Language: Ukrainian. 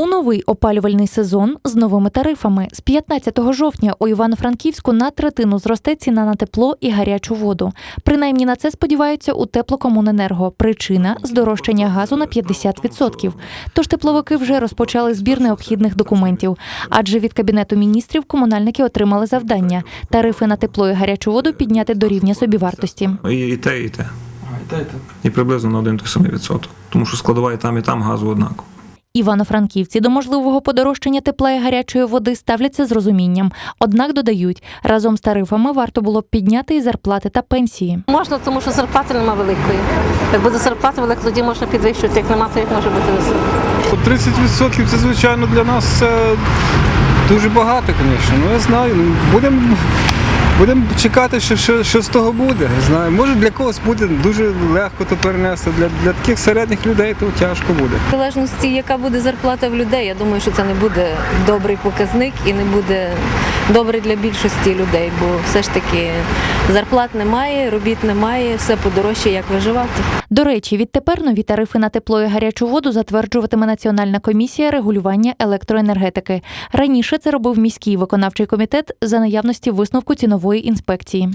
У новий опалювальний сезон з новими тарифами з 15 жовтня у Івано-Франківську на третину зросте ціна на тепло і гарячу воду. Принаймні на це сподіваються у теплокомуненерго. Причина здорожчання газу на 50%. Тож тепловики вже розпочали збір необхідних документів. Адже від кабінету міністрів комунальники отримали завдання тарифи на тепло і гарячу воду підняти до рівня собівартості. І, і те, і те. І те, і те. І приблизно на один той самий відсоток. Тому що складова і там, і там газу однаково. Івано-франківці до можливого подорожчання тепла і гарячої води ставляться з розумінням. Однак додають, разом з тарифами варто було б підняти і зарплати та пенсії. Можна, тому що зарплати нема великої. Як буде зарплата велика, тоді можна підвищувати. Як нема, то як може бути висока. 30% це, звичайно, для нас це дуже багато, звісно. Ну, я знаю. ну, Будемо чекати, що, що, що з того буде. Не знаю. Може для когось буде дуже легко то перенести. Для, для таких середніх людей то тяжко буде. В залежності, яка буде зарплата в людей, я думаю, що це не буде добрий показник і не буде добре для більшості людей, бо все ж таки зарплат немає, робіт немає, все подорожче, як виживати. До речі, відтепер нові тарифи на тепло і гарячу воду затверджуватиме Національна комісія регулювання електроенергетики. Раніше це робив міський виконавчий комітет за наявності висновку цінової інспекції.